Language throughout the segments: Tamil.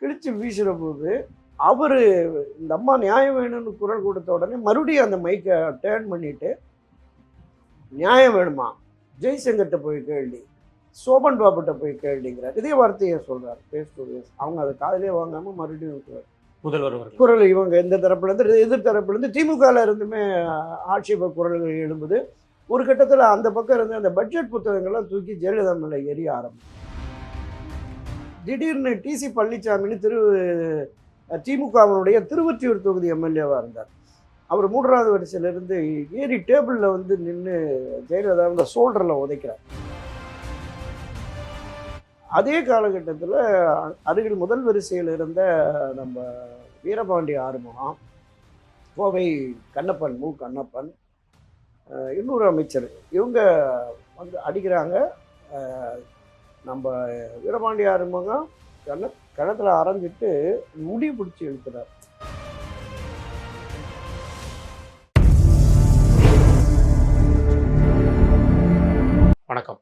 கிழிச்சு வீசுகிற போது அவர் இந்த அம்மா நியாயம் வேணும்னு குரல் கொடுத்த உடனே மறுபடியும் அந்த மைக்கை டேர்ன் பண்ணிட்டு நியாயம் வேணுமா? ஜெய்சங்கர்கிட்ட போய் கேள்வி சோபன் பாபுட்ட போய் கேள்விங்கிறார் இதே வார்த்தையை சொல்றார். ஃபேஸ் டு ஃபேஸ் அவங்க அதை காதலே வாங்காம மறுபடியும். முதல்வர் குரல் இவங்க எந்த தரப்புலேருந்து எதிர் தரப்புலேருந்து திமுகவில் இருந்துமே ஆட்சேப குரல்கள் எழும்புது. ஒரு கட்டத்தில் அந்த பக்கம் இருந்து அந்த பட்ஜெட் புத்தகங்கள்லாம் தூக்கி ஜெயலலிதா மேலே எரிய ஆரம்பிச்சு. திடீர்னு டிசி பழனிசாமின்னு திரு திமுகவினுடைய திருவொற்றியூர் தொகுதி எம்எல்ஏவாக இருந்தார். அவர் மூன்றாவது வரிசையிலிருந்து ஏறி டேபிளில் வந்து நின்று ஜெயலலிதா அந்த சோல்டரில் உதைக்கிறார். அதே காலகட்டத்தில் அருகில் முதல் வரிசையில் இருந்த நம்ம வீரபாண்டி ஆறுமுகம் கோவை கண்ணப்பன் மு. கண்ணப்பன் இன்னொரு அமைச்சர் இவங்க வந்து அடிக்கிறாங்க. நம்ம வீரபாண்டிய ஆறுமுகம் கண்ண கிணத்துல அரைஞ்சிட்டு முடி பிடிச்சி இழுக்கிறார். வணக்கம்.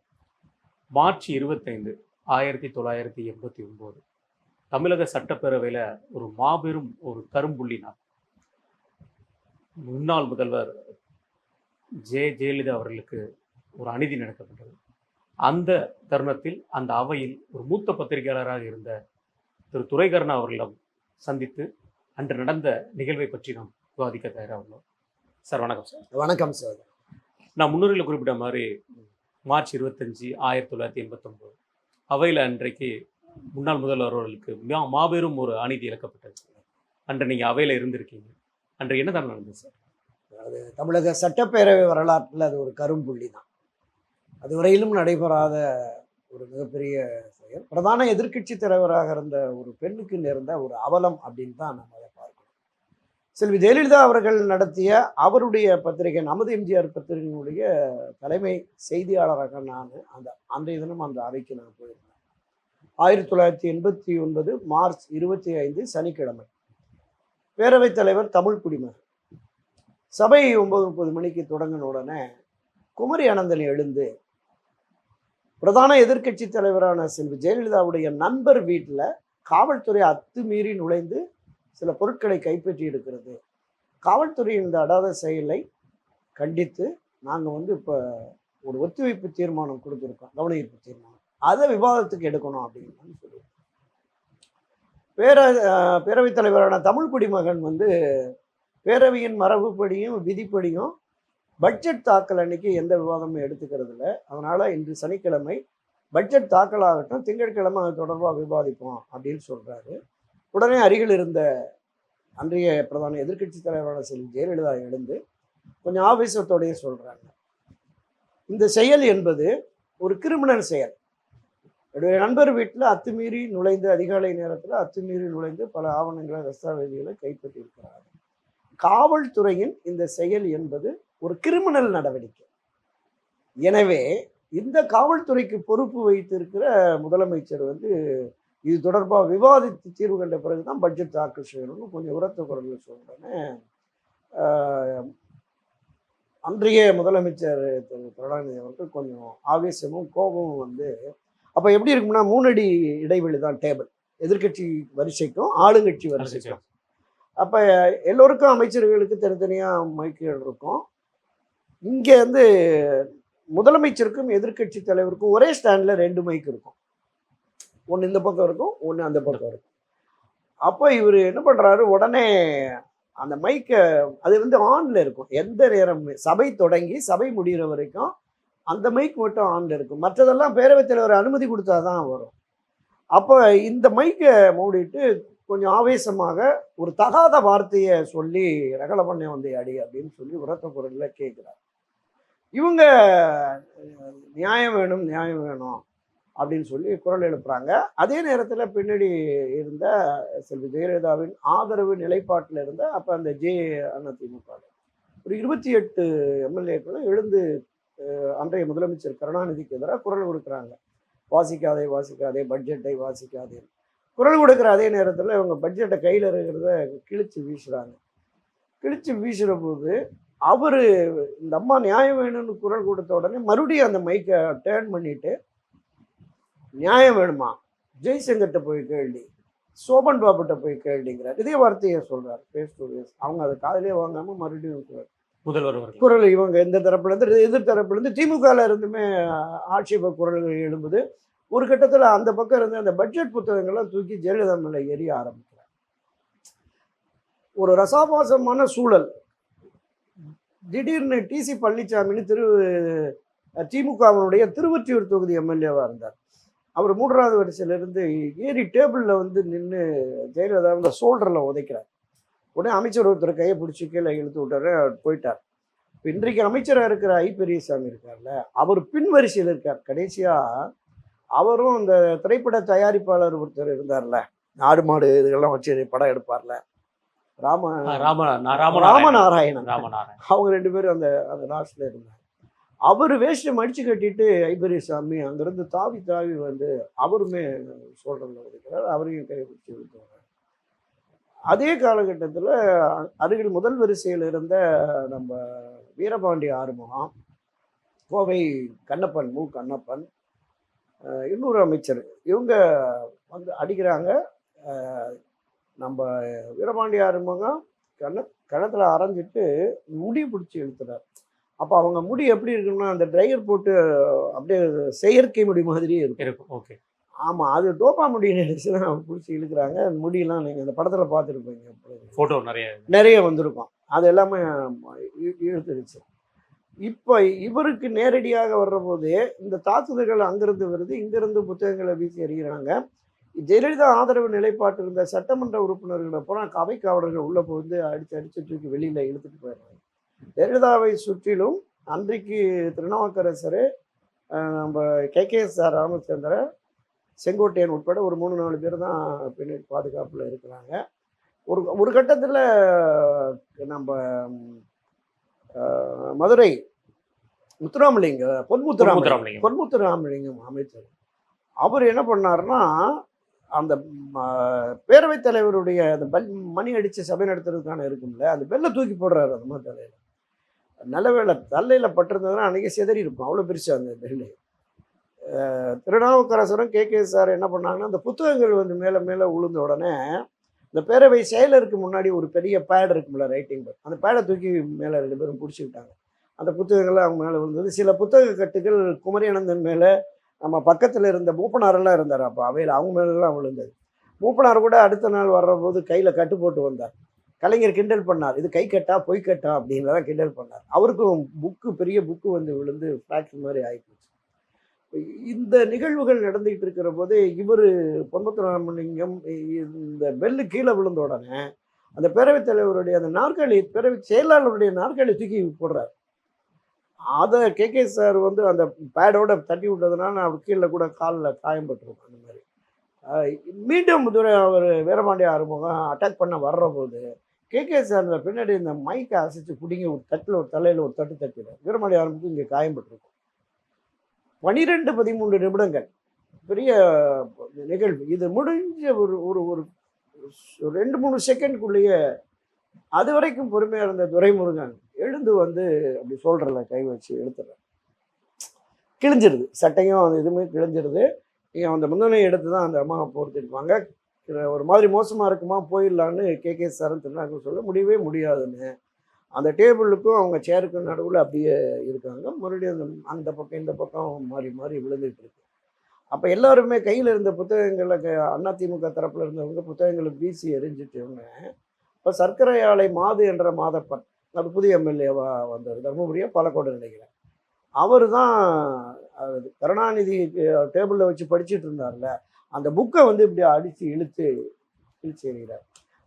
மார்ச் இருபத்தைந்து ஆயிரத்தி தொள்ளாயிரத்தி எண்பத்தி ஒன்பது. தமிழக சட்டப்பேரவையில் ஒரு மாபெரும் ஒரு கரும்புள்ளி நாள். முன்னாள் முதல்வர் ஜெ. ஜெயலலிதா அவர்களுக்கு ஒரு அநீதி நடக்கப்பட்டது. அந்த தருணத்தில் அந்த அவையில் ஒரு மூத்த பத்திரிகையாளராக இருந்த திரு துரைகர்ணா அவர்களிடம் சந்தித்து அன்று நடந்த நிகழ்வை பற்றி நாம் விவாதிக்க தயாராக உள்ளோம் சார் வணக்கம் சார். வணக்கம் சார். நான் முன்னுரையில் குறிப்பிட்ட மாதிரி மார்ச் இருபத்தஞ்சி ஆயிரத்தி தொள்ளாயிரத்தி எண்பத்தொம்போது அவையில் அன்றைக்கு முன்னாள் முதல்வர் அவர்களுக்கு மா- மாபெரும் ஒரு அநீதி இழக்கப்பட்டது. அன்று நீங்கள் அவையில் இருந்திருக்கீங்க. அன்று என்ன தான் நடந்தது சார்? அது தமிழக சட்டப்பேரவை வரலாற்றில் அது ஒரு கரும்புள்ளி தான் அதுவரையிலும் நடைபெறாத ஒரு மிகப்பெரிய செயல். பிரதான எதிர்க்கட்சி தலைவராக இருந்த ஒரு பெண்ணுக்கு நேர்ந்த ஒரு அவலம் அப்படின்னு தான் நம்ம அதை பார்க்கணும். செல்வி ஜெயலலிதா அவர்கள் நடத்திய அவருடைய பத்திரிகை நமது எம்ஜிஆர் பத்திரிகையினுடைய தலைமை செய்தியாளராக நான் அந்த அன்றைய தினம் அந்த அறைக்கு நான் போயிருந்தேன். ஆயிரத்தி தொள்ளாயிரத்தி எண்பத்தி ஒன்பது மார்ச் இருபத்தி ஐந்து சனிக்கிழமை. பேரவைத் தலைவர் தமிழ் குடிமகன். சபை ஒன்பது முப்பது மணிக்கு தொடங்கின உடனே குமரி அனந்தன் எழுந்து பிரதான எதிர்க்கட்சி தலைவரான செல்வி ஜெயலலிதாவுடைய நண்பர் வீட்டில் காவல்துறை அத்துமீறி நுழைந்து சில பொருட்களை கைப்பற்றி இருக்கிறது காவல்துறையின் இந்த அடாத செயலை கண்டித்து நாங்கள் வந்து இப்போ ஒரு ஒத்திவைப்பு தீர்மானம் கொடுத்துருக்கோம் கவன ஈர்ப்பு தீர்மானம். அதை விவாதத்துக்கு எடுக்கணும் அப்படின்னு சொல்லி பேர பேரவைத் தலைவரான தமிழ் குடிமகன் வந்து பேரவையின் மரபுப்படியும் விதிப்படியும் பட்ஜெட் தாக்கல் அன்னைக்கு எந்த விவாதமும் எடுத்துக்கிறது இல்லை அதனால் இன்று சனிக்கிழமை பட்ஜெட் தாக்கலாகட்டும் திங்கட்கிழமை அது தொடர்பாக விவாதிப்போம் அப்படின்னு சொல்கிறாரு உடனே அருகில் இருந்த அன்றைய பிரதான எதிர்க்கட்சி தலைவரான செல்வி ஜெயலலிதா எழுந்து கொஞ்சம் ஆவேசத்தோடையே சொல்கிறாங்க இந்த செயல் என்பது ஒரு கிரிமினல் செயல். என்னுடைய நண்பர் வீட்டில் அத்துமீறி நுழைந்து அதிகாலை நேரத்தில் அத்துமீறி நுழைந்து பல ஆவணங்களை தஸ்தாவேதிகளை கைப்பற்றியிருக்கிறார். காவல்துறையின் இந்த செயல் என்பது ஒரு கிரிமினல் நடவடிக்கை. எனவே இந்த காவல்துறைக்கு பொறுப்பு வைத்திருக்கிற முதலமைச்சர் வந்து இது தொடர்பாக விவாதித்து தீர்வு கண்ட பிறகுதான் பட்ஜெட் தாக்கல் செய்யணும்னு கொஞ்சம் உரத்த குரலில் சொல்றேன்னு ஆஹ், அன்றைய முதலமைச்சர் திரு கருணாநிதி அவர்கள் கொஞ்சம் ஆவேசமும் கோபமும் வந்து அப்போ எப்படி இருக்கும்னா மூணடி இடைவெளி தான் டேபிள் எதிர்க்கட்சி வரிசைக்கும் ஆளுங்கட்சி வரிசைக்கும். அப்போ எல்லோருக்கும் அமைச்சர்களுக்கு தனித்தனியாக மைக்குகள் இருக்கும். இங்கே வந்து முதலமைச்சருக்கும் எதிர்க்கட்சி தலைவருக்கும் ஒரே ஸ்டாண்டில் ரெண்டு மைக் இருக்கும். ஒன்று இந்த பக்கம் இருக்கும் ஒன்று அந்த பக்கம் இருக்கும். அப்போ இவர் என்ன பண்ணுறாரு உடனே அந்த மைக்கை அது வந்து ஆனில் இருக்கும். எந்த நேரம் சபை தொடங்கி சபை முடிகிற வரைக்கும் அந்த மைக் மட்டும் ஆனில் இருக்கும். மற்றதெல்லாம் பேரவைத் தலைவர் அனுமதி கொடுத்தா தான் வரும். அப்போ இந்த மைக்கை மூடிட்டு கொஞ்சம் ஆவேசமாக ஒரு தகாத வார்த்தையை சொல்லி ரகல பண்ண வந்து அடி அப்படின்னு சொல்லி உரத்த குரலில் கேட்குறாரு இவங்க நியாயம் வேணும் நியாயம் வேணும் அப்படின்னு சொல்லி குரல் எழுப்புறாங்க. அதே நேரத்தில் பின்னாடி இருந்த செல்வி ஜெயலலிதாவின் ஆதரவு நிலைப்பாட்டில் இருந்த அப்போ அந்த ஜே. அதிமுக ஒரு இருபத்தி எட்டு எம்எல்ஏக்களும் எழுந்து அன்றைய முதலமைச்சர் கருணாநிதிக்கு எதிராக குரல் கொடுக்குறாங்க. வாசிக்காதே வாசிக்காதே பட்ஜெட்டை வாசிக்காதே. குரல் கொடுக்குற அதே நேரத்தில் இவங்க பட்ஜெட்டை கையில் இருக்கிறத கிழிச்சு வீசுகிறாங்க கிழிச்சு வீசுகிற போது அவர் இந்த அம்மா நியாயம் வேணும்னு குரல் கொடுத்த உடனே மறுபடியும் அந்த மைக்கை டேர்ன் பண்ணிட்டு நியாயம் வேணுமா? ஜெய்சங்கர்கிட்ட போய் கேள்வி சோபன் பாபுட்ட போய் கேளுங்கிறார். இதே வார்த்தையை சொல்றாரு. ஃபேஸ் டு ஃபேஸ் அவங்க அதை காதலே வாங்காம மறுபடியும். முதல்வர் குரல் இவங்க இந்த தரப்புல இருந்து எதிர் தரப்புல இருந்து திமுகல இருந்துமே ஆட்சேப குரல்கள் எழும்புது. ஒரு கட்டத்துல அந்த பக்கம் இருந்து அந்த பட்ஜெட் புத்தகங்கள்லாம் தூக்கி ஜெயலலிதா மேல எரிய ஆரம்பிக்கிறார். ஒரு ரசாபாசமான சூழல். திடீர்னு டிசி பழனிசாமின்னு திரு திமுகவினுடைய திருவொற்றியூர் தொகுதி எம்எல்ஏவாக இருந்தார். அவர் மூன்றாவது வரிசையிலேருந்து ஏறி டேபிளில் வந்து நின்று ஜெயலலிதா வந்து சோல்டரில் உதைக்கிறார். உடனே அமைச்சர் ஒருத்தர் கையை பிடிச்சி கீழே இழுத்து விட்டாரு அவர் போயிட்டார். இப்போ இன்றைக்கு அமைச்சராக இருக்கிற ஐ. பெரியசாமி இருக்கார்ல அவர் பின் வரிசையில் இருக்கார். கடைசியாக அவரும் இந்த திரைப்பட தயாரிப்பாளர் ஒருத்தர் இருந்தார்ல நாடு மாடு இதுகள்லாம் வச்சு படம் எடுப்பார்ல. ராம ராம நான் ராமநாராயணன் ராமநாராயணன் அவங்க ரெண்டு பேரும் அந்த அந்த லாஸ்ட்ல இருந்தாங்க. அவர் வேஷ்டம் அடிச்சு கட்டிட்டு ஐபெரியசாமி அங்கிருந்து தாவி தாவி வந்து அவருமே சொல்றதுல இருக்கிறார் அவரையும் கைப்பிடிச்சு வர்றார். அதே காலகட்டத்தில் அருகில் முதல் வரிசையில் இருந்த நம்ம வீரபாண்டி ஆறுமுகம் கோவை கண்ணப்பன் மு. கண்ணப்பன் இன்னொரு அமைச்சர் இவங்க வந்து அடிக்கிறாங்க. நம்ம வீரபாண்டி ஆறுமுகம் கண்ண கணத்தில் அரைஞ்சிட்டு முடி பிடிச்சி இழுத்துறார். அப்போ அவங்க முடி எப்படி இருக்குன்னா அந்த ட்ரையர் போட்டு அப்படியே செயற்கை முடி மாதிரியே இருக்கும். இருக்கும் ஓகே ஆமாம் அது டோப்பா முடி நினைச்சு தான் பிடிச்சி இழுக்கிறாங்க. அந்த முடியெல்லாம் நீங்கள் அந்த படத்தில் பார்த்துருப்பீங்க. போட்டோ நிறைய. நிறைய வந்திருக்கும். அது எல்லாமே இழுத்துருச்சு. இப்போ இவருக்கு நேரடியாக வர்ற போதே இந்த தாக்குதல்கள் அங்கிருந்து வருது. இங்கிருந்து புத்தகங்களை வீசி எறிகிறாங்க. ஜெயலலிதா ஆதரவு நிலைப்பாட்டு இருந்த சட்டமன்ற உறுப்பினர்களை பூரா அவை காவலர்கள் உள்ள புகுந்து அடிச்சு அடிச்சு தூக்கி வெளியில இழுத்துட்டு போயிடுறாங்க. ஜெயலலிதாவை சுற்றிலும் அன்றைக்கு திருநாவுக்கரசர் நம்ம K. K. S. R. Ramachandran Sengottaiyan உட்பட ஒரு மூணு நாலு பேர் தான் பின்னாடி பாதுகாப்பில் இருக்கிறாங்க. ஒரு ஒரு கட்டத்தில் நம்ம மதுரை முத்துராமலிங்க பொன்முத்துராமலிங்கம். முத்துராமலிங்கம். பொன்முத்துராமலிங்கம் அமைச்சர். அவர் என்ன பண்ணாருன்னா அந்த பேரவைத் தலைவருடைய அந்த பல் மணி அடித்து சபை நடத்துறதுக்கான இருக்கும்ல அந்த பெல்லை தூக்கி போடுறாரு அந்த மாதிரி தலையில் நல்ல வேளை தலையில் பட்டிருந்ததுன்னா அன்றைக்கி சிதறி இருக்கும். அவ்வளோ பெருசு அந்த பெல்லு. திருநாவுக்கரசரும் கே. கே. சார் என்ன பண்ணாங்கன்னா அந்த புத்தகங்கள் வந்து மேலே மேலே உளுந்த உடனே இந்த பேரவை செயலருக்கு முன்னாடி ஒரு பெரிய பேட் இருக்கும்ல ரைட்டிங் பேட் அந்த பேடை தூக்கி மேலே ரெண்டு பேரும் பிடிச்சிக்கிட்டாங்க. அந்த புத்தகங்கள்லாம் அவங்க மேலே விழுந்தது. சில புத்தக கட்டுகள் குமரியானந்தன் மேலே நம்ம பக்கத்தில் இருந்த மூப்பனாரெல்லாம் இருந்தார். அப்போ அவையில் அவங்க மேலெல்லாம் விழுந்தது. மூப்பனார் கூட அடுத்த நாள் வர்றபோது கையில் கட்டு போட்டு வந்தார். கலைஞர் கிண்டல் பண்ணார். இது கை கட்டா பொய் கட்டா அப்படின்லாம் கிண்டல் பண்ணார். அவருக்கும் புக்கு பெரிய புக்கு வந்து விழுந்து ஃப்ராக்சர் மாதிரி ஆகிப்போச்சு இந்த நிகழ்வுகள் நடந்துகிட்டு இருக்கிற போது இவர் பொன்பத்துராமலிங்கம் இந்த பெல்லு கீழே விழுந்த உடனே அந்த பேரவைத் தலைவருடைய அந்த நாற்காலி பேரவை செயலாளருடைய நாற்காலி தூக்கி போடுறார். அதை கேகே சார் வந்து அந்த பேடோட தட்டி விட்டதுனால அவர் கீழே கூட காலில் காயம் காயம்பட்டிருக்கும் அந்த மாதிரி. மீண்டும் துரை அவர் வீரபாண்டிய ஆறுமுகம் அட்டாக் பண்ண வர்ற போது கேகே சார் இந்த பின்னாடி இந்த மைக்கை அசைச்சு பிடிங்கி ஒரு தட்டில் ஒரு தலையில் ஒரு தட்டு தட்டிடும் வீரபாண்டிய ஆறுமுகம் இங்கே காயம் காயம்பட்டிருக்கும். பனிரெண்டு பதிமூன்று நிமிடங்கள். பெரிய நிகழ்வு. இது முடிஞ்ச ஒரு ஒரு ஒரு ரெண்டு மூணு செகண்ட்குள்ளேயே அது வரைக்கும் பொறுமையாக இருந்த துரைமுருகன் எழுந்து வந்து அப்படி சொல்கிறல கை வச்சு எடுத்துடுறேன். கிழிஞ்சிருது. சட்டையும் அந்த இதுவுமே கிழிஞ்சிருது. நீங்கள் அந்த முந்தனையும் எடுத்து தான் அந்த அம்மாவை பொறுத்திருப்பாங்க ஒரு மாதிரி மோசமாக இருக்குமா போயிடலான்னு கே. கே. சரண் திருநாக்கு சொல்ல முடியவே முடியாதுன்னு. அந்த டேபிளுக்கும் அவங்க சேருக்கும் நடுவில் அப்படியே இருக்காங்க. மறுபடியும் அந்த அந்த பக்கம் இந்த பக்கம் மாறி மாறி விழுந்துட்டு இருக்கு. அப்போ எல்லாருமே கையில் இருந்த புத்தகங்களை அதிமுக தரப்பில் இருந்தவங்க புத்தகங்களை வீசி எரிஞ்சிட்டவங்க இப்போ சர்க்கரை ஆலை மாது என்ற மாதப்பன் அது புதிய எம்எல்ஏவா வந்தார் தருமபுரியா பாலக்கோடு நினைக்கிறேன். அவர் தான் அது கருணாநிதி டேபிளில் வச்சு படிச்சுட்டு இருந்தார்ல அந்த புக்கை வந்து இப்படி அடித்து இழுத்து இழுத்து எறிகிறார்.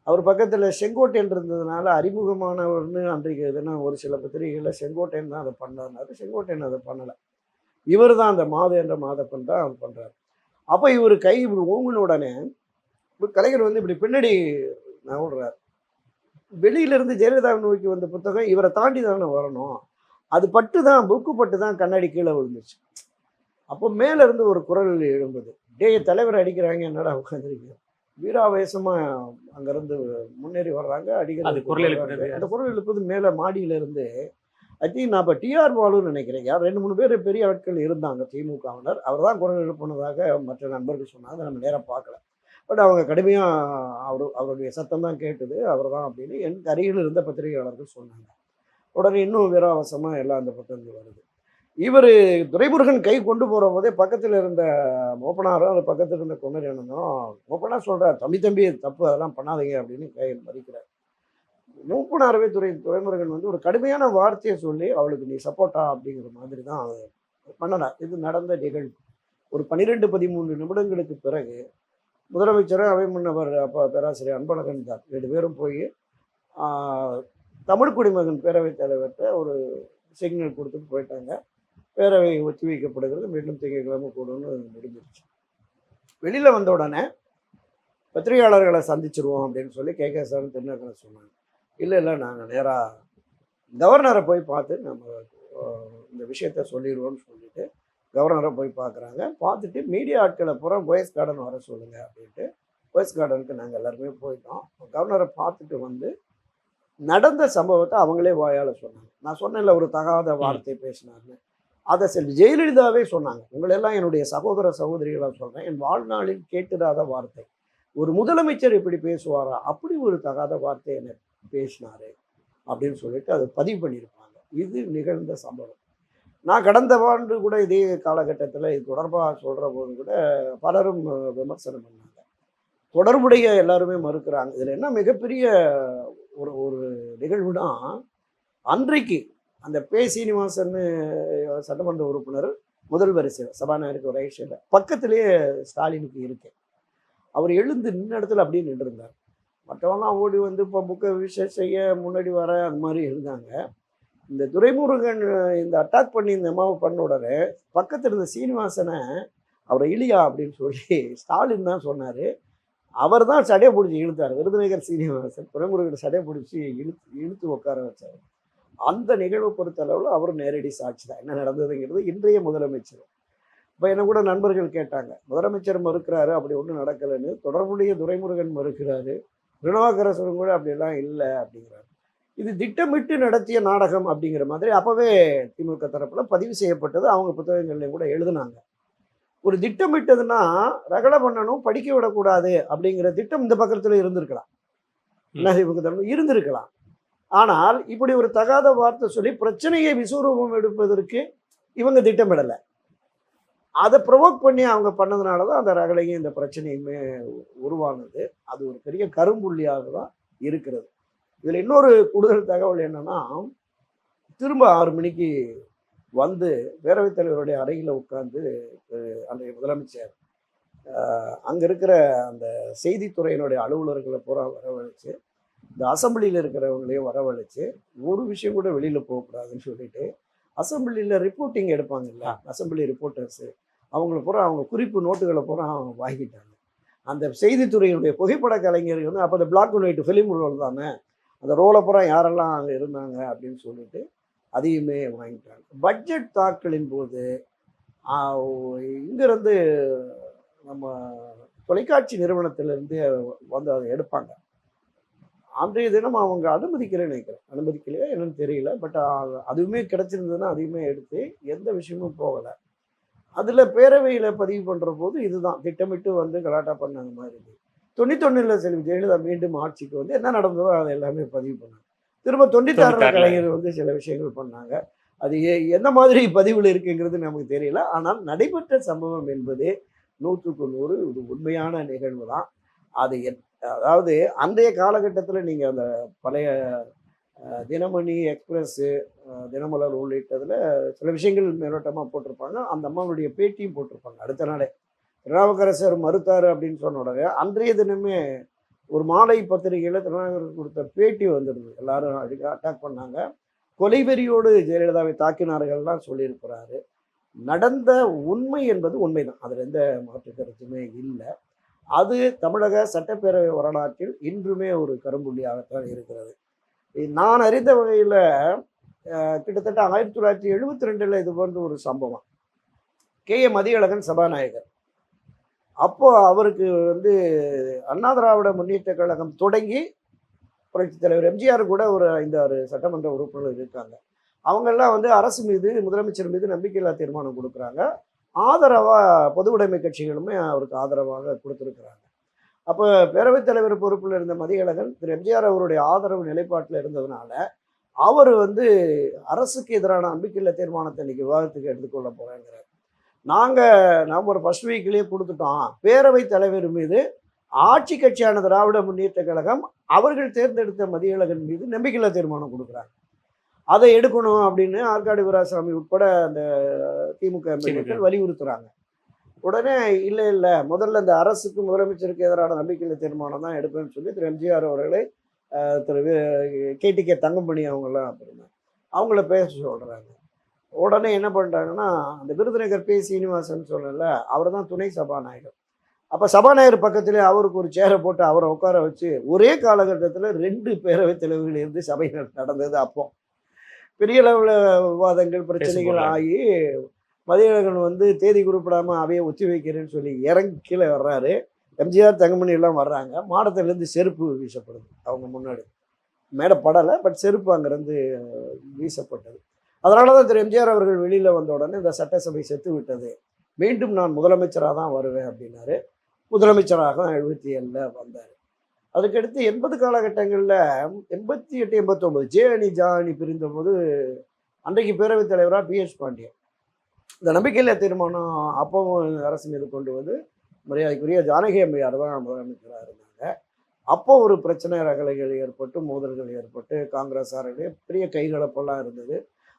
அவர் பக்கத்தில் செங்கோட்டையன் இருந்ததுனால அறிமுகமானவர்னு அன்றைக்கு எதுனா ஒரு சில பத்திரிகைகளில் செங்கோட்டையன் தான் அதை பண்ணார்னாரு. செங்கோட்டையன் அதை பண்ணலை. இவர் தான் அந்த மாத என்ற மாதப்பன் தான் அவர் பண்ணுறாரு அப்போ இவர் கை இப்படி ஓங்கின உடனே கலைஞர் வந்து இப்படி பின்னாடி நகர்றார். வெளியிலிருந்து ஜெயலலிதாவை நோக்கி வந்த புத்தகம் இவரை தாண்டி தானே வரணும். அது பட்டு தான் புக்கு பட்டு தான் கண்ணாடி கீழே விழுந்துச்சு அப்போ மேல இருந்து ஒரு குரல் எழும்புது. டேய் தலைவர் அடிக்கிறாங்க என்னடா உட்காந்துருக்கீங்க? வீராவேசமா அங்கிருந்து முன்னேறி வர்றாங்க அடிக்கிறது குரல் எழுப்புறது அந்த குரல் எழுப்புது மேல மாடியில இருந்து ஐ திங்க் நான் இப்போ டிஆர் பாலுன்னு நினைக்கிறேன். யார் ரெண்டு மூணு பேர் பெரிய ஆட்கள் இருந்தாங்க திமுகவினர். அவர் தான் குரல் எழுப்புனதாக மற்ற நண்பர்கள் சொன்னாங்க. அதை நம்ம நேராக பார்க்கல பட் அவங்க கடுமையாக அவர் அவருடைய சத்தம் தான் கேட்டது. அவர் தான் அப்படின்னு எனக்கு அருகில் இருந்த பத்திரிகையாளர்கள் சொன்னாங்க. உடனே இன்னும் வீராவசமாக எல்லாம் அந்த பக்கம் வருது. இவர் துரைமுருகன் கை கொண்டு போகிற போதே பக்கத்தில் இருந்த மோப்பனாரும் அது பக்கத்தில் இருந்த குமரனும் மோப்பனார் சொல்கிறார் தம்பி தம்பி தப்பு அதெல்லாம் பண்ணாதீங்க அப்படின்னு கை மறிக்கிறார். மூப்பனாரவே துறை துரைமுருகன் வந்து ஒரு கடுமையான வார்த்தையை சொல்லி அவளுக்கு நீ சப்போர்ட்டா அப்படிங்கிற மாதிரி தான் பண்ணலாம் இது நடந்த நிகழ்வு. ஒரு பன்னிரெண்டு பதிமூணு நிமிடங்களுக்கு பிறகு முதலமைச்சரும் அவை முன்னவர் அப்போ பேராசிரியர் அன்பழகன் தான் ரெண்டு பேரும் போய் தமிழ் குடிமகன் பேரவைத் தலைவர்கிட்ட ஒரு சிக்னல் கொடுத்துட்டு போயிட்டாங்க. பேரவை ஒத்தி வைக்கப்படுகிறது. மீண்டும் திங்கட்கிழமை கூடும்னு முடிஞ்சிருச்சு. வெளியில் வந்த உடனே பத்திரிகையாளர்களை சந்திச்சிருவோம் அப்படின்னு சொல்லி கே. கே. சார் திருநகரன் சொன்னாங்க. இல்லை இல்லை நாங்கள் நேராக கவர்னரை போய் பார்த்து நம்ம இந்த விஷயத்த சொல்லிடுவோம்னு சொல்லிட்டு கவர்னரை போய் பார்க்குறாங்க பார்த்துட்டு மீடியா ஆட்களை பூரா பாய்ஸ் கார்டன் வர சொல்லுங்கள் அப்படின்ட்டு பாய்ஸ் கார்டனுக்கு நாங்கள் எல்லாருமே போயிட்டோம். கவர்னரை பார்த்துட்டு வந்து நடந்த சம்பவத்தை அவங்களே வாயால் சொன்னாங்க. நான் சொன்னேன்ல ஒரு தகாத வார்த்தை பேசினார்னு. அதை செல்வி ஜெயலலிதாவே சொன்னாங்க. உங்களெல்லாம் என்னுடைய சகோதர சகோதரிகளாக சொல்கிறேன் என் வாழ்நாளில் கேட்டிராத வார்த்தை. ஒரு முதலமைச்சர் இப்படி பேசுவாரா? அப்படி ஒரு தகாத வார்த்தை என்னை பேசினாரு அப்படின்னு சொல்லிட்டு அதை பதிவு பண்ணியிருப்பாங்க. இது நிகழ்ந்த சம்பவம். நான் கடந்த ஆண்டு கூட இதே காலகட்டத்தில் இது தொடர்பாக சொல்கிற போது கூட பலரும் விமர்சனம் பண்ணாங்க. தொடர்புடைய எல்லாருமே மறுக்கிறாங்க. இதில் என்ன மிகப்பெரிய ஒரு ஒரு நிகழ்வுனா அன்றைக்கு அந்த பே சீனிவாசன் சட்டமன்ற உறுப்பினர் முதல் வரிசையில் சபாநாயகருக்கு ஒரு ஐஷியில் பக்கத்திலேயே ஸ்டாலினுக்கு இருக்கு அவர் எழுந்து நின்ன இடத்துல அப்படியே நின்றுருந்தார். மற்றவங்களாம் ஓடி வந்து இப்போ புக்கை விஷயம் செய்ய முன்னாடி வர அந்த மாதிரி இருந்தாங்க. இந்த துரைமுருகன் இந்த அட்டாக் பண்ணி இந்த அம்மாவை பண்ண உடனே பக்கத்தில் இருந்த சீனிவாசனை அவரை இழியா அப்படின்னு சொல்லி ஸ்டாலின் தான் சொன்னார். அவர் தான் சடையை பிடிச்சி இழுத்தார். விருதுநகர் சீனிவாசன் துறைமுருகன் சடையை பிடிச்சி இழுத்து இழுத்து உட்கார வச்சார். அந்த நிகழ்வை பொறுத்தளவில் அவர் நேரடி சாட்சி தான். என்ன நடந்ததுங்கிறது இன்றைய முதலமைச்சர். இப்போ என்ன கூட நண்பர்கள் கேட்டாங்க முதலமைச்சர் மறுக்கிறாரு அப்படி ஒன்றும் நடக்கலைன்னு. தொடர்புடைய துரைமுருகன் மறுக்கிறாரு. திருநாவுக்கரசரும் கூட அப்படிலாம் இல்லை அப்படிங்கிறாரு. இது திட்டமிட்டு நடத்திய நாடகம் அப்படிங்கிற மாதிரி அப்போவே திமுக தரப்பில் பதிவு செய்யப்பட்டது. அவங்க புத்தகங்கள்லையும் கூட எழுதுனாங்க. ஒரு திட்டமிட்டதுன்னா ரகலை பண்ணணும் படிக்க விடக்கூடாது அப்படிங்கிற திட்டம் இந்த பக்கத்தில் இருந்திருக்கலாம். இருந்திருக்கலாம். ஆனால் இப்படி ஒரு தகாத வார்த்தை சொல்லி பிரச்சனையை விஸ்வரூபம் எடுப்பதற்கு இவங்க திட்டமிடலை. அதை ப்ரொவோக் பண்ணி அவங்க பண்ணதுனால தான் அந்த ரகளையும் இந்த பிரச்சனையுமே உருவானது. அது ஒரு பெரிய கரும்புள்ளியாக தான் இருக்கிறது. இதில் இன்னொரு கூடுதல் தகவல் என்னன்னா திரும்ப ஆறு மணிக்கு வந்து பேரவைத் தலைவருடைய அறையில் உட்கார்ந்து அன்றைய முதலமைச்சர் அங்கே இருக்கிற அந்த செய்தித்துறையினுடைய அலுவலர்களை பூரா வரவழைச்சு இந்த அசம்பிளியில் இருக்கிறவங்களையும் வரவழைச்சு ஒரு விஷயம் கூட வெளியில் போகக்கூடாதுன்னு சொல்லிட்டு அசம்பிளியில் ரிப்போர்ட்டிங் எடுப்பாங்கல்ல அசம்பிளி ரிப்போர்ட்டர்ஸு அவங்கள பூரா அவங்க குறிப்பு நோட்டுகளை பூரா வாங்கிட்டாங்க. அந்த செய்தித்துறையினுடைய புகைப்பட கலைஞர்கள் வந்து அப்போ அந்த black and white film roll தானே? அந்த ரோலை புறம் யாரெல்லாம் அங்கே இருந்தாங்க அப்படின்னு சொல்லிட்டு அதையுமே வாங்கிட்டாங்க. பட்ஜெட் தாக்கலின் போது இங்கேருந்து நம்ம தொலைக்காட்சி நிறுவனத்திலேருந்து வந்து அதை எடுப்பாங்க. அன்றைய தினம் அவங்க அனுமதிக்கிறேன்னு நினைக்கிறேன். அனுமதிக்கலையா என்னன்னு தெரியல. பட் அதுவுமே கிடச்சிருந்ததுன்னா அதையுமே எடுத்து எந்த விஷயமும் போகலை. அதில் பேரவையில் பதிவு பண்ணுற போது இதுதான். திட்டமிட்டு வந்து கலாட்டா பண்ணாங்க மாதிரி தொண்ணூத்தொன்னில் செல்வி ஜெயலலிதா மீண்டும் ஆட்சிக்கு வந்து என்ன நடந்ததோ அதை எல்லாமே பதிவு பண்ணாங்க. திரும்ப தொண்ணூத்தாறுல. கலைஞர் வந்து சில விஷயங்கள் பண்ணாங்க. அது எந்த மாதிரி பதிவில் இருக்குங்கிறது நமக்கு தெரியல. ஆனால் நடைபெற்ற சம்பவம் என்பது நூற்றுக்கு நூறு இது உண்மையான நிகழ்வு தான். அது அதாவது அன்றைய காலகட்டத்தில் நீங்கள் அந்த பழைய தினமணி எக்ஸ்பிரஸ்ஸு தினமலர் உள்ளிட்டதில் சில விஷயங்கள் மேலோட்டமாக போட்டிருப்பாங்க. அந்த அம்மாவுடைய பேட்டியும் போட்டிருப்பாங்க. அடுத்த நாளே. திருநாவுக்கரசர் மறுத்தார் அப்படின்னு சொன்ன உடனே அன்றைய தினமே ஒரு மாலை பத்திரிகையில் திருநாவுக்கரசர் கொடுத்த பேட்டி வந்துடுது. எல்லாரும் அதுக்கு அட்டாக் பண்ணாங்க. கொலைவெறியோடு ஜெயலலிதாவை தாக்கினார்கள்லாம் சொல்லியிருக்கிறாரு. நடந்த உண்மை என்பது உண்மைதான். அதில் எந்த மாற்று கருத்துமே இல்லை. அது தமிழக சட்டப்பேரவை வரலாற்றில் இன்றுமே ஒரு கரும்புள்ளியாகத்தான் இருக்கிறது. நான் அறிந்த வகையில் கிட்டத்தட்ட ஆயிரத்தி தொள்ளாயிரத்தி எழுபத்தி ரெண்டில் இது போன்ற ஒரு சம்பவம். கே ஏ மதியழகன் சபாநாயகர். அப்போ அவருக்கு வந்து அண்ணா திராவிட முன்னேற்ற கழகம் தொடங்கி புரட்சித் தலைவர் எம்ஜிஆர் கூட ஒரு ஐந்தாறு சட்டமன்ற உறுப்பினர்கள் இருக்காங்க. அவங்கெல்லாம் வந்து அரசு மீது முதலமைச்சர் மீது நம்பிக்கையில்லா தீர்மானம் கொடுக்குறாங்க. ஆதரவாக பொது உடைமை கட்சிகளுமே அவருக்கு ஆதரவாக கொடுத்துருக்குறாங்க. அப்போ பேரவைத் தலைவர் பொறுப்பில் இருந்த மதியழகன் திரு எம்ஜிஆர் அவருடைய ஆதரவு நிலைப்பாட்டில் இருந்ததுனால அவர் வந்து அரசுக்கு எதிரான நம்பிக்கையில்லா தீர்மானத்தை இன்னைக்கு விவாதத்துக்கு எடுத்துக்கொள்ள போகிறேங்கிறார் நாங்கள் நவம்பர் ஃபர்ஸ்ட் வீக்லேயே கொடுத்துட்டோம். பேரவைத் தலைவர் மீது ஆட்சி கட்சியான திராவிட முன்னேற்ற கழகம் அவர்கள் தேர்ந்தெடுத்த மதியழகன் மீது நம்பிக்கையில்லா தீர்மானம் கொடுக்குறாங்க. அதை எடுக்கணும் அப்படின்னு ஆற்காடு வீராசாமி உட்பட அந்த திமுக எம்எல்ஏக்கள் வலியுறுத்துறாங்க. உடனே இல்லை இல்லை முதல்ல இந்த அரசுக்கு முதலமைச்சருக்கு எதிரான நம்பிக்கையில்லா தீர்மானம் தான் எடுப்பேன்னு சொல்லி திரு. எம்ஜிஆர் அவர்களை திரு. கேடிகே தங்கமணி அவங்கெல்லாம் அப்படின்னா அவங்கள பேச சொல்கிறாங்க உடனே என்ன பண்ணிட்டாங்கன்னா அந்த விருதுநகர் பி. சீனிவாசன் சொல்லல அவர் தான் துணை சபாநாயகர். அப்போ சபாநாயகர் பக்கத்திலே அவருக்கு ஒரு சேரை போட்டு அவரை உட்கார வச்சு ஒரே காலகட்டத்தில் ரெண்டு பேரவைத் தலைவர்கள் இருந்து சபை நடந்தது அப்போ. பெரிய அளவில் விவாதங்கள் பிரச்சனைகள். ஆகி மதியழகன் வந்து தேதி குறிப்பிடாமல் அவையை ஒத்தி வைக்கிறேன்னு சொல்லி இறங்கி கீழே வர்றாரு. எம்ஜிஆர் தங்கமணி எல்லாம் வர்றாங்க. மாடத்திலேருந்து செருப்பு வீசப்படுது அவங்க முன்னாடி. மேடை படலை பட் செருப்பு அங்கேருந்து வீசப்பட்டது. அதனால தான் திரு எம்ஜிஆர் அவர்கள் வெளியில் வந்த உடனே இந்த சட்டசபை செத்து விட்டது. மீண்டும் நான் முதலமைச்சராக தான் வருவேன் அப்படின்னாரு. முதலமைச்சராக எழுபத்தி ஏழில் வந்தார். அதுக்கடுத்து எண்பது காலகட்டங்களில் எண்பத்தி எட்டு எண்பத்தொம்பது ஜே அணி ஜா அணி பிரிந்தபோது அன்றைக்கு பேரவைத் தலைவராக பிஎஸ் பாண்டியன். இந்த நம்பிக்கையில்லா தீர்மானம் அப்பவும் அரசு மீது கொண்டு வந்து மரியாதைக்குரிய ஜானகி அம்மையார் தான் முதலமைச்சராக இருந்தாங்க. அப்போ ஒரு பிரச்சனை ரகலைகள் ஏற்பட்டு மோதல்கள் ஏற்பட்டு காங்கிரஸ் அரசு பெரிய கைகலப்பெல்லாம் இருந்தது.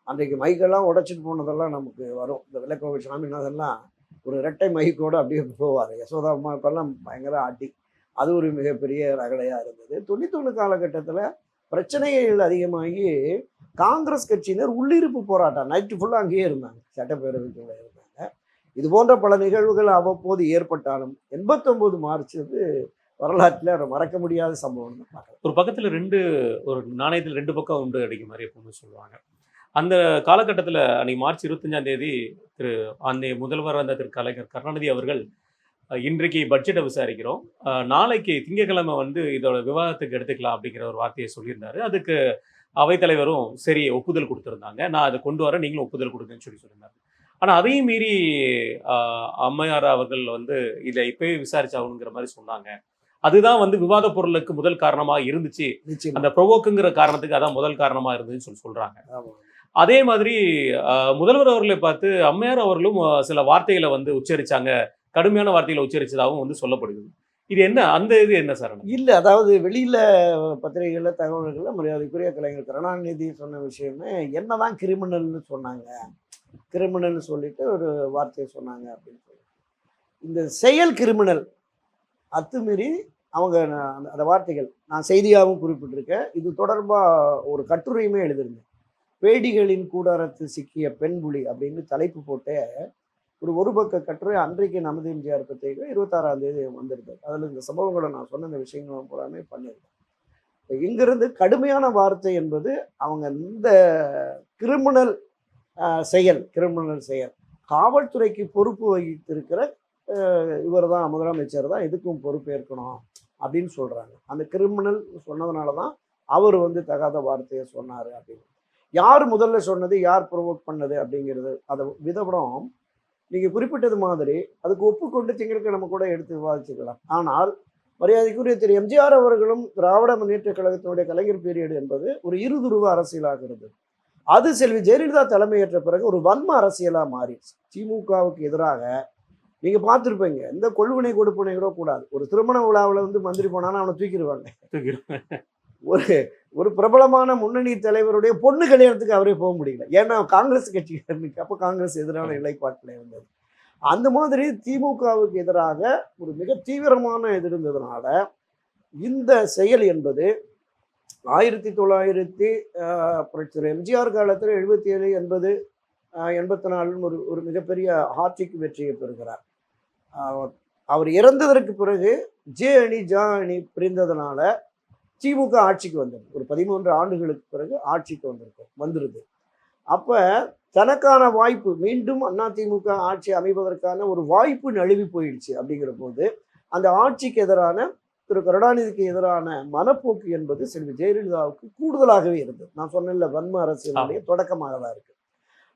அன்றைக்கு மைக்கெல்லாம் உடைச்சிட்டு போனதெல்லாம் நமக்கு வரும். இந்த விளக்கோவில் சாமிநாதன்லாம் ஒரு இரட்டை மைக்கோடு அப்படியே போவார். யசோதா அம்மா இப்பெல்லாம் பயங்கர ஆட்டி அது ஒரு மிகப்பெரிய ரகலையாக இருந்தது. தொண்ணூத்தொன்று காலகட்டத்தில் பிரச்சனைகள் அதிகமாகி காங்கிரஸ் கட்சியினர் உள்ளிருப்பு போராட்டம் நைட்டு ஃபுல்லாக அங்கேயே இருந்தாங்க. சட்டப்பேரவைக்குள்ள இருந்தாங்க. இது போன்ற பல நிகழ்வுகள் அவ்வப்போது ஏற்பட்டாலும் எண்பத்தொம்போது மார்ச் வந்து வரலாற்றில் மறக்க முடியாத சம்பவம் பார்க்கலாம். ஒரு பக்கத்தில் ரெண்டு ஒரு நாணயத்தில் ரெண்டு பக்கம் உண்டு அடிக்க மாதிரி எப்பவுமே சொல்லுவாங்க. அந்த காலகட்டத்தில் அன்னைக்கு மார்ச் இருபத்தஞ்சாம் தேதி திரு அன்னைய முதல்வர் அந்த திரு கலைஞர் கருணாநிதி அவர்கள் இன்றைக்கு பட்ஜெட்டை விசாரிக்கிறோம். நாளைக்கு திங்கட்கிழமை வந்து இதோட விவாதத்துக்கு எடுத்துக்கலாம் அப்படிங்கிற ஒரு வார்த்தையை சொல்லியிருந்தாரு. அதுக்கு அவைத்தலைவரும் சரி ஒப்புதல் கொடுத்துருந்தாங்க. நான் அதை கொண்டு வரேன் நீங்களும் ஒப்புதல் கொடுங்கன்னு சொல்லி சொல்லியிருந்தாங்க ஆனால் அதையும் மீறி அம்மையார் அவர்கள் வந்து இதை இப்பவே விசாரிச்சாகணுங்கிற மாதிரி சொன்னாங்க. அதுதான் வந்து விவாத பொருளுக்கு முதல் காரணமாக இருந்துச்சு. அந்த ப்ரொவோக்குங்கிற காரணத்துக்கு அதான் முதல் காரணமா இருந்ததுன்னு சொல்லி சொல்றாங்க. ஆமா. அதே மாதிரி முதல்வர் அவர்களை பார்த்து அம்மையார் அவர்களும் சில வார்த்தைகளை வந்து உச்சரித்தாங்க கடுமையான வார்த்தைகளை உச்சரிச்சதாகவும் வந்து சொல்லப்படுகிறது. இது என்ன? அந்த இது என்ன சார் இல்லை அதாவது வெளியில் பத்திரிகைகளில் தகவல்களில் மரியாதைக்குரிய கலைஞர் கருணாநிதி சொன்ன விஷயமே என்னதான் கிரிமினல்னு சொன்னாங்க. கிரிமினல்னு சொல்லிட்டு ஒரு வார்த்தையை சொன்னாங்க அப்படின்னு சொல்லி. இந்த செயல் கிரிமினல் அத்துமீறி அவங்க நான் அந்த- அந்த வார்த்தைகள் நான் செய்தியாகவும் குறிப்பிட்டிருக்கேன். இது தொடர்பாக ஒரு கட்டுரையுமே எழுதியிருந்தேன். பேடிகளின் கூடாரத்து சிக்கிய பெண் புலி அப்படின்னு தலைப்பு போட்ட ஒரு ஒரு பக்க கட்டுரை அன்றைக்கு நமது எம்ஜிஆர் பத்திரிகை இருபத்தாறாம் தேதி வந்திருந்தது. அதில் இந்த சம்பவங்களை நான் சொன்ன இந்த விஷயங்களும் பூராமே பண்ணியிருக்கேன். இங்கிருந்து கடுமையான வார்த்தை என்பது அவங்க இந்த கிரிமினல் செயல் கிரிமினல் செயல். காவல்துறைக்கு பொறுப்பு வகித்திருக்கிற இவர் தான் முதலமைச்சர் தான் இதுக்கும் பொறுப்பேற்கணும் அப்படின்னு சொல்கிறாங்க அந்த கிரிமினல் சொன்னதுனால தான் அவர் வந்து தகாத வார்த்தையை சொன்னார் அப்படின்னு. யார் முதல்ல சொன்னது யார் ப்ரொவோக் பண்ணது அப்படிங்கிறது அதை விதப்படம் நீங்கள் குறிப்பிட்டது மாதிரி அதுக்கு ஒப்புக்கொண்டு திங்களுக்கு நம்ம கூட எடுத்து விவாதிச்சுக்கலாம். ஆனால் மரியாதைக்குரிய திரு எம்ஜிஆர் அவர்களும் திராவிட முன்னேற்ற கழகத்தினுடைய கலைஞர் பீரியடு என்பது ஒரு இருதுருவ அரசியலாக இருந்தது அது செல்வி ஜெயலலிதா தலைமையேற்ற பிறகு ஒரு வன்ம அரசியலாக மாறிடுச்சு திமுகவுக்கு எதிராக நீங்கள் பார்த்துருப்பீங்க. இந்த கொள்வினை கொடுப்பினை கூட கூடாது. ஒரு திருமண விழாவில் வந்து மந்திரி போனாலும் அவனை தூக்கிடுவாங்க. ஒரு ஒரு பிரபலமான முன்னணி தலைவருடைய பொண்ணு கல்யாணத்துக்கு அவரே போக முடியல. ஏன்னா காங்கிரஸ் கட்சிக்காரனுக்கு அப்போ காங்கிரஸ் எதிரான நிலைப்பாட்டில் இருந்தது. அந்த மாதிரி திமுகவுக்கு எதிராக ஒரு மிக தீவிரமான இது இருந்ததுனால இந்த செயல் என்பது ஆயிரத்தி தொள்ளாயிரத்தி புரட்சியாளர் எம்ஜிஆர் காலத்தில் எழுபத்தி ஏழு எண்பது எண்பத்தி நாலுன்னு ஒரு ஒரு மிகப்பெரிய ஆட்சிக்கு வெற்றியை பெறுகிறார். அவர் இறந்ததற்கு பிறகு ஜே அணி ஜா அணி பிரிந்ததுனால திமுக ஆட்சிக்கு வந்தது ஒரு பதிமூன்று ஆண்டுகளுக்கு பிறகு ஆட்சிக்கு வந்திருக்கு வந்துருது. அப்போ தனக்கான வாய்ப்பு மீண்டும் அதிமுக ஆட்சி அமைவதற்கான ஒரு வாய்ப்பு நழுவி போயிடுச்சு அப்படிங்கிற போது அந்த ஆட்சிக்கு எதிரான திரு கருணாநிதிக்கு எதிரான மனப்போக்கு என்பது செல்வி ஜெயலலிதாவுக்கு கூடுதலாகவே இருந்தது. நான் சொன்னேன்ல வன்ம அரசியலுடைய தொடக்கமாக தான் இருக்கு.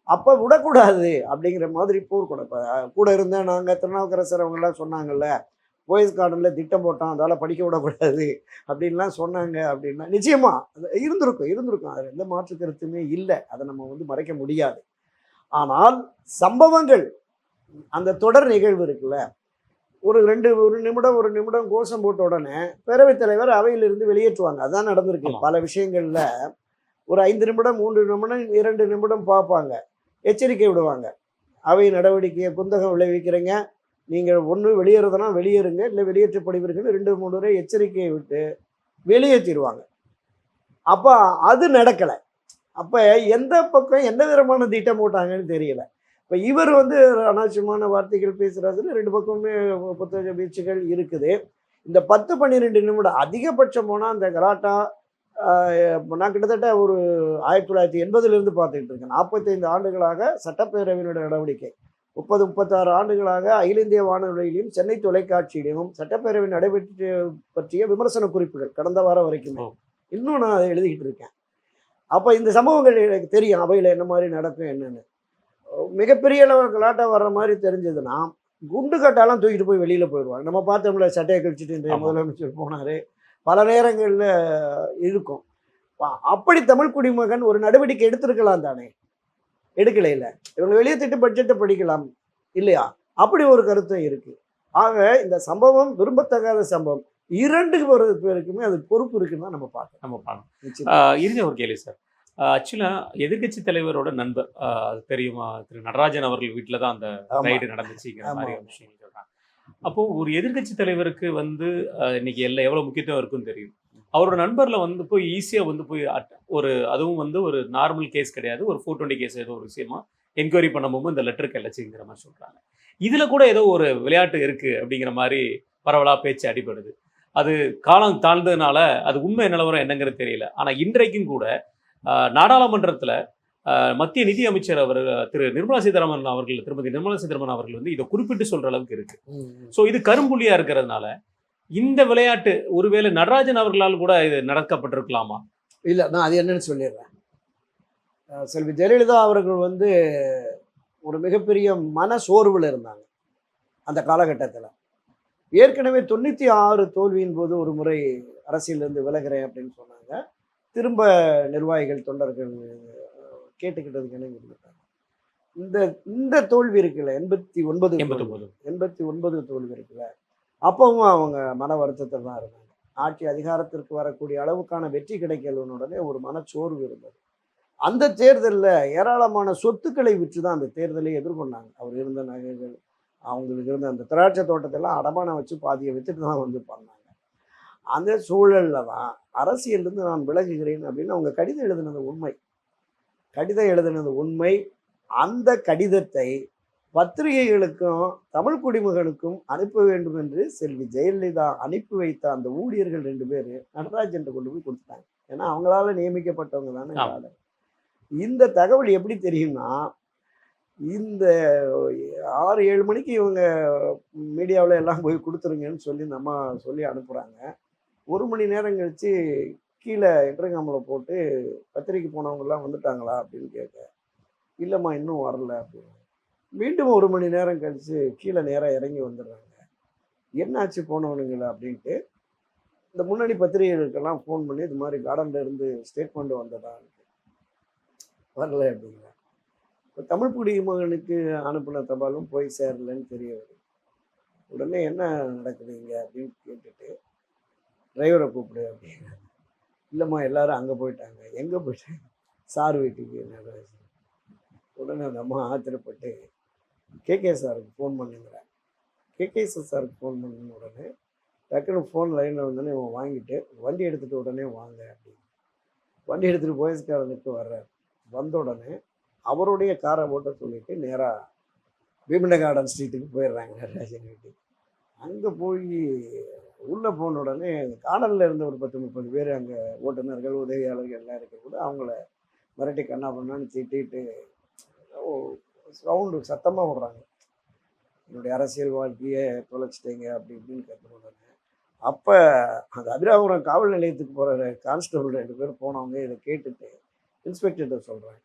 அப்போ விடக்கூடாது அப்படிங்கிற மாதிரி போர் கூட கூட இருந்த நாங்கள் திருநாவுக்கரசர் அவங்கெல்லாம் சொன்னாங்கல்ல போயஸ் கார்டனில் திட்டம் போட்டான் அதால் படிக்க விடக்கூடாது அப்படின்லாம் சொன்னாங்க அப்படின்னா நிச்சயமா அது இருந்திருக்கும் இருந்திருக்கும். அது எந்த மாற்று கருத்துமே இல்லை. அதை நம்ம வந்து மறைக்க முடியாது. ஆனால் சம்பவங்கள் அந்த தொடர் நிகழ்வு இருக்குல்ல ஒரு ரெண்டு ஒரு நிமிடம் ஒரு நிமிடம் கோஷம் போட்ட உடனே பேரவைத் தலைவர் அவையிலிருந்து வெளியேற்றுவாங்க. அதான் நடந்திருக்கு. பல விஷயங்கள்ல ஒரு ஐந்து நிமிடம் மூன்று நிமிடம் இரண்டு நிமிடம் பார்ப்பாங்க. எச்சரிக்கை விடுவாங்க. அவை நடவடிக்கையை குந்தகம் விளைவிக்கிறீங்க. நீங்கள் ஒன்று வெளியேறதுனா வெளியேறுங்க இல்லை வெளியேற்றப்படுவீர்கள் ரெண்டு மூணு முறை எச்சரிக்கையை விட்டு வெளியேற்றிடுவாங்க. அப்போ அது நடக்கலை. அப்போ எந்த பக்கம் எந்த விதமான திட்டம் போட்டாங்கன்னு தெரியல. இப்போ இவர் வந்து அனாவசியமான வார்த்தைகள் பேசுகிறாருன்னு ரெண்டு பக்கமுமே புத்தக வீச்சுகள் இருக்குது. இந்த பத்து பன்னிரெண்டு நிமிடம் அதிகபட்சம் போனால் அந்த கலாட்டா நான் கிட்டத்தட்ட ஒரு ஆயிரத்தி தொள்ளாயிரத்தி எண்பதுலேருந்து பார்த்துக்கிட்டு இருக்கேன். நாற்பத்தைந்து ஆண்டுகளாக சட்டப்பேரவையினுடைய நடவடிக்கை. முப்பது முப்பத்தாறு ஆண்டுகளாக அகில இந்திய வானொலியிலும் சென்னை தொலைக்காட்சியிலும் சட்டப்பேரவை நடைபெற்று பற்றிய விமர்சன குறிப்புகள் கடந்த வாரம் வரைக்கும். இன்னும் நான் அதை எழுதிக்கிட்டு இருக்கேன். அப்போ இந்த சம்பவங்கள் எனக்கு தெரியும். அவையில் என்ன மாதிரி நடக்கும் என்னன்னு. மிகப்பெரிய அளவில் கலாட்டா வர்ற மாதிரி தெரிஞ்சதுன்னா குண்டு கட்டாலாம் தூக்கிட்டு போய் வெளியில் போயிடுவாங்க. நம்ம பார்த்தோம்ல சட்டையை கழிச்சிட்டு இந்த. முதலமைச்சர் போனார். பல நேரங்களில் இருக்கும். அப்படி தமிழ் குடிமகன் ஒரு நடவடிக்கை எடுத்திருக்கலாம் தானே? எடுக்கல இல்லை. இவங்க வெளியேற்றிட்டு பட்ஜெட்டை படிக்கலாம். இல்லையா? அப்படி ஒரு கருத்தும் இருக்கு. ஆக இந்த சம்பவம் விரும்பத்தகாத சம்பவம். இரண்டு பேருக்குமே அது பொறுப்பு இருக்குன்னு தான் நம்ம பார்க்கணும் நம்ம பார்க்கணும் இறுதி ஒரு கேள்வி சார். ஆக்சுவலாக எதிர்க்கட்சி தலைவரோட நண்பர் தெரியுமா? திரு நடராஜன் அவர்கள் வீட்டில் தான் அந்த. ரைடு நடந்துச்சுங்கிற. மாதிரி ஒரு விஷயம் சொல்றாங்க. அப்போ ஒரு எதிர்க்கட்சி தலைவருக்கு வந்து இன்னைக்கு எல்லாம் எவ்வளவு முக்கியத்துவம் இருக்குன்னு தெரியும்? அவரோட நண்பர்ல வந்து போய் ஈஸியா வந்து போய் ஒரு அதுவும் வந்து ஒரு நார்மல் கேஸ் கிடையாது. ஒரு ஃபோர் டுவெண்ட்டி கேஸ் ஏதோ ஒரு விஷயமா என்கொயரி பண்ணும்போது இந்த லெட்டர் கல்லச்சுங்கிற மாதிரி சொல்றாங்க. இதுல கூட ஏதோ ஒரு விளையாட்டு இருக்கு அப்படிங்கிற மாதிரி பரவலா பேச்சு அடிபடுது. அது காலம் தாழ்ந்ததுனால அது உண்மை நிலவரம் என்னங்கிறது தெரியல. ஆனா இன்றைக்கும் கூட நாடாளுமன்றத்துல மத்திய நிதி அமைச்சர் அவர் திரு நிர்மலா சீதாராமன் அவர்கள் திருமதி நிர்மலா சீதாராமன் அவர்கள் வந்து இதை குறிப்பிட்டு சொல்ற அளவுக்கு இருக்கு. ம், ம். ஸோ இது கரும்புள்ளியா இருக்கிறதுனால இந்த விளையாட்டு ஒருவேளை நடராஜன் அவர்களால் கூட இது நடக்கப்பட்டிருக்கலாமா? இல்லை நான் அது என்னன்னு சொல்லிடுறேன். செல்வி ஜெயலலிதா அவர்கள் வந்து ஒரு மிகப்பெரிய மன சோர்வில் இருந்தாங்க அந்த காலகட்டத்தில். ஏற்கனவே தொண்ணூற்றி ஆறு தோல்வியின் போது ஒரு முறை அரசியலிருந்து விலகிறேன் அப்படின்னு சொன்னாங்க. திரும்ப நிர்வாகிகள் தொண்டர்கள் கேட்டுக்கிட்டதுக்கு என்ன இருந்துட்டாங்க இந்த இந்த தோல்வி இருக்குல்ல எண்பத்தி. ஒன்பது எண்பத்தி ஒன்பது தோல்வி இருக்குல்ல அப்பவும் அவங்க மன வருத்தத்தில் தான் இருந்தாங்க. ஆட்சி அதிகாரத்திற்கு வரக்கூடிய அளவுக்கான வெற்றி கிடைக்கலனுடனே ஒரு மனச்சோர்வு இருந்தது. அந்த தேர்தலில் ஏராளமான சொத்துக்களை விற்று தான் அந்த தேர்தலை எதிர்கொண்டாங்க. அவர் இருந்த நகைகள் அவங்களுக்கு இருந்த அந்த திராட்சை தோட்டத்தெல்லாம் அடமானம் வச்சு பாதியை வித்துட்டு தான் வந்து பண்ணாங்க. அந்த சூழலில் தான் அரசியலிருந்து நான் விலகுகிறேன் அப்படின்னு அவங்க கடிதம் எழுதினது உண்மை. கடிதம் எழுதினது உண்மை. அந்த கடிதத்தை பத்திரிகைகளுக்கும் தமிழ் குடிமகனுக்கும் அனுப்ப வேண்டும் என்று செல்வி ஜெயலலிதா அனுப்பி வைத்த அந்த ஊழியர்கள் ரெண்டு பேர் நடராஜன் கொண்டு போய் கொடுத்தாங்க ஏன்னா அவங்களால நியமிக்கப்பட்டவங்க தானே. இந்த தகவல் எப்படி தெரியும்னா இந்த ஆறு ஏழு மணிக்கு இவங்க மீடியாவில் எல்லாம் போய் கொடுத்துருங்கன்னு சொல்லி இந்த அம்மா சொல்லி அனுப்புகிறாங்க ஒரு மணி நேரம் கழிச்சு கீழே இன்டர்காமில் போட்டு பத்திரிக்கை போனவங்கெல்லாம் வந்துட்டாங்களா அப்படின்னு கேட்க இல்லைம்மா இன்னும் வரல அப்படின்னு. மீண்டும் ஒரு மணி நேரம் கழித்து கீழே நேராக இறங்கி வந்துடுறாங்க. என்னாச்சு போனவனுங்களா அப்படின்ட்டு இந்த முன்னணி பத்திரிகைகளுக்கெல்லாம் ஃபோன் பண்ணி இது மாதிரி கார்டன்ல இருந்து ஸ்டேட்மெண்ட் வந்ததா வரல அப்படிங்கிற இப்போ தமிழ் குடிமகனுக்கு அனுப்பின தபாலும் போய் சேரலன்னு தெரிய வருது. உடனே என்ன நடக்குது இங்கே அப்படின்னு கேட்டுட்டு டிரைவரை கூப்பிடு அப்படிங்கிறாங்க இல்லைம்மா எல்லாரும் அங்கே போயிட்டாங்க. எங்கே போயிட்டாங்க? சார் வீட்டுக்கு நடராஜன் உடனே அந்த அம்மா ஆத்திரப்பட்டு கேகே சாருக்கு ஃபோன் பண்ணுங்கிறேன். கேகே சாருக்கு ஃபோன் பண்ண உடனே டக்குன்னு ஃபோன் லைனில் வந்தோடனே இவன் வாங்கிட்டு வண்டி எடுத்துகிட்டு உடனே வாங்க அப்படின்னு. வண்டி எடுத்துகிட்டு போயஸ்காரனுக்கு வர்றார். வந்த உடனே அவருடைய காரை ஓட்ட சொல்லிட்டு நேராக பீமண்ட கார்டன் ஸ்ட்ரீட்டுக்கு போயிடுறாங்க நடராஜன் வீட்டுக்கு. அங்கே போய் உள்ளே போன உடனே காடலில் இருந்த ஒரு பத்து முப்பது பேர் அங்கே ஓட்டுநர்கள் உதவியாளர்கள் எல்லாம் இருக்க கூட அவங்கள மிரட்டி கண்ணா பண்ணான்னு திட்டிட்டு சவுண்டு சத்தமாக விடுறாங்க என்னுடைய அரசியல் வாழ்க்கையை தொலைச்சிட்டீங்க அப்படி இப்படின்னு உடனே அப்போ அந்த அதிராபுரம் காவல் நிலையத்துக்கு போகிற கான்ஸ்டபிள் ரெண்டு பேர் போனவங்க இதை கேட்டுட்டு இன்ஸ்பெக்டர்கிட்ட சொல்கிறாங்க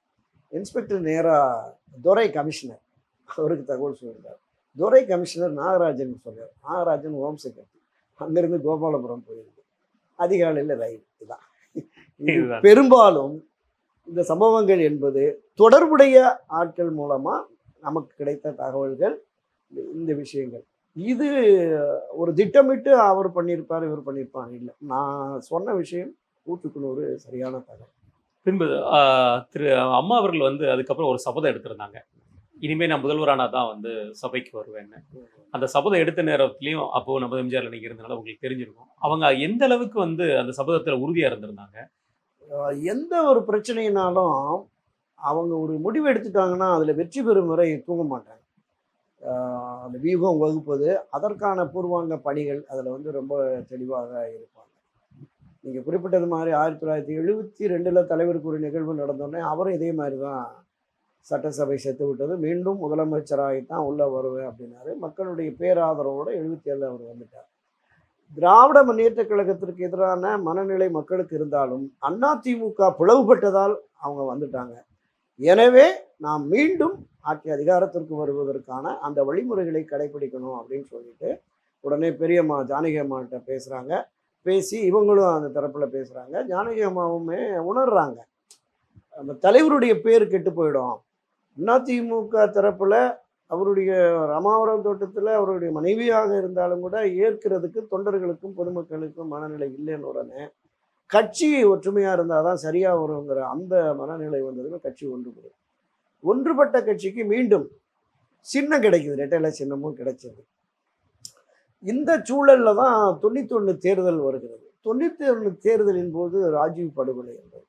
இன்ஸ்பெக்டர் நேராக துரை கமிஷனர் அவருக்கு தகவல் சொல்லியிருக்கார். துரை கமிஷனர் நாகராஜன் சொல்றார். Nagarajan home secretary. அங்கிருந்து கோபாலபுரம் போயிருக்கு. அதிகாலையில் ரயில். இதுதான். பெரும்பாலும் இந்த சம்பவங்கள் என்பது தொடர்புடைய ஆட்கள் மூலமாக நமக்கு கிடைத்த தகவல்கள் இந்த- விஷயங்கள். இது ஒரு திட்டமிட்டு அவர் பண்ணியிருப்பார் இவர் பண்ணியிருப்பார் இல்லை. நான் சொன்ன விஷயம் நூற்றுக்கு நூறு சரியான தகவல். பின்பு திரு அம்மா அவர்கள் வந்து அதுக்கப்புறம் ஒரு சபதம் எடுத்திருந்தாங்க. இனிமேல் நான் முதல்வரானா தான் வந்து சபைக்கு வருவேன்னு. அந்த சபதம் எடுத்த நேரத்துலையும் அப்போது நம்ம எம்ஜிஆரில் நீங்கள் இருந்தனால உங்களுக்கு தெரிஞ்சிருக்கும். அவங்க எந்த அளவுக்கு வந்து அந்த சபதத்தில் உறுதியாக இருந்திருந்தாங்க? எந்த ஒரு பிரச்சனையினாலும் அவங்க ஒரு முடிவு எடுத்துட்டாங்கன்னா அதில் வெற்றி பெறும் வரை தூங்க மாட்டாங்க. அந்த வியூகம் வகுப்பது அதற்கான பூர்வாங்க பணிகள் அதில் வந்து ரொம்ப தெளிவாக இருப்பாங்க. நீங்கள் குறிப்பிட்டது மாதிரி ஆயிரத்தி தொள்ளாயிரத்தி எழுபத்தி ரெண்டில் தலைவருக்கு ஒரு நிகழ்வு நடந்தோடனே அவரும் இதே மாதிரி தான் சட்டசபை செத்து விட்டது. மீண்டும் முதலமைச்சராகித்தான் உள்ளே வருவேன் அப்படின்னாரு. மக்களுடைய பேராதரவோடு எழுபத்தி ஏழில் அவர் வந்துட்டார். திராவிட முன்னேற்ற கழகத்திற்கு எதிரான மனநிலை மக்களுக்கு இருந்தாலும் அண்ணா திமுக பிளவுபட்டதால் அவங்க வந்துட்டாங்க. எனவே நாம் மீண்டும் ஆட்சி அதிகாரத்திற்கு வருவதற்கான அந்த வழிமுறைகளை கடைபிடிக்கணும் அப்படின்னு சொல்லிட்டு உடனே பெரியம்மா ஜானகி அம்மாட்ட பேசுகிறாங்க பேசி இவங்களும் அந்த தரப்பில் பேசுகிறாங்க ஜானகி அம்மாவுமே உணர்றாங்க. அந்த தலைவருடைய பேர் கெட்டு போயிடும். அதிமுக தரப்பில் அவருடைய ராமாவரம் தோட்டத்தில் அவருடைய மனைவியாக இருந்தாலும் கூட ஏற்கிறதுக்கு தொண்டர்களுக்கும் பொதுமக்களுக்கும் மனநிலை இல்லைன்னு உடனே கட்சி ஒற்றுமையாக இருந்தால் தான் சரியாக வருங்கிற அந்த மனநிலை வந்ததுக்கு கட்சி ஒன்றுபடும் ஒன்றுபட்ட கட்சிக்கு மீண்டும் சின்னம் கிடைக்குது ரெட்டையில சின்னமும் கிடைச்சது. இந்த சூழல்ல தான் தொண்ணூத்தொன்று தேர்தல் வருகிறது. தொண்ணூத்தி ஒன்று தேர்தலின் போது ராஜீவ் படுகொலை என்பது.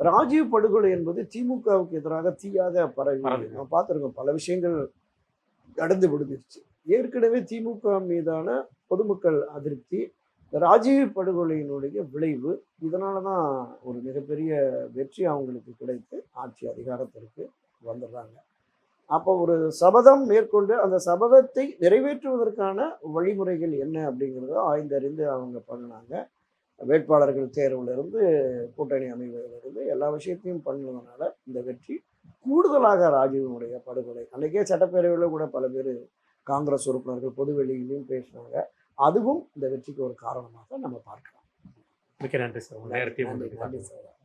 ராஜீவ் படுகொலை என்பது திமுகவுக்கு எதிராக தீயாக பரவி. நம்ம பார்த்துருக்கோம் பல விஷயங்கள் நடந்து விடுந்துருச்சு ஏற்கனவே திமுக மீதான பொதுமக்கள் அதிருப்தி ராஜீவ் படுகொலையினுடைய விளைவு இதனால தான் ஒரு மிகப்பெரிய வெற்றி அவங்களுக்கு கிடைத்து ஆட்சி அதிகாரத்திற்கு வந்துடுறாங்க. அப்போ ஒரு சபதம் மேற்கொண்டு அந்த சபதத்தை நிறைவேற்றுவதற்கான வழிமுறைகள் என்ன அப்படிங்கிறத ஆய்ந்தறிந்து அவங்க பண்ணினாங்க. வேட்பாளர்கள் தேர்விலிருந்து கூட்டணி அமைவதிலிருந்து எல்லா விஷயத்தையும் பண்ணதுனால இந்த வெற்றி கூடுதலாக ராஜீவனுடைய படுகொலை. அன்றைக்கே சட்டப்பேரவையில் கூட பல பேர் காங்கிரஸ் உறுப்பினர்கள் பொதுவெளியிலையும் பேசினாங்க அதுவும் இந்த வெற்றிக்கு ஒரு காரணமாக நம்ம பார்க்கலாம். மிக்க நன்றி சார். நன்றி சார்.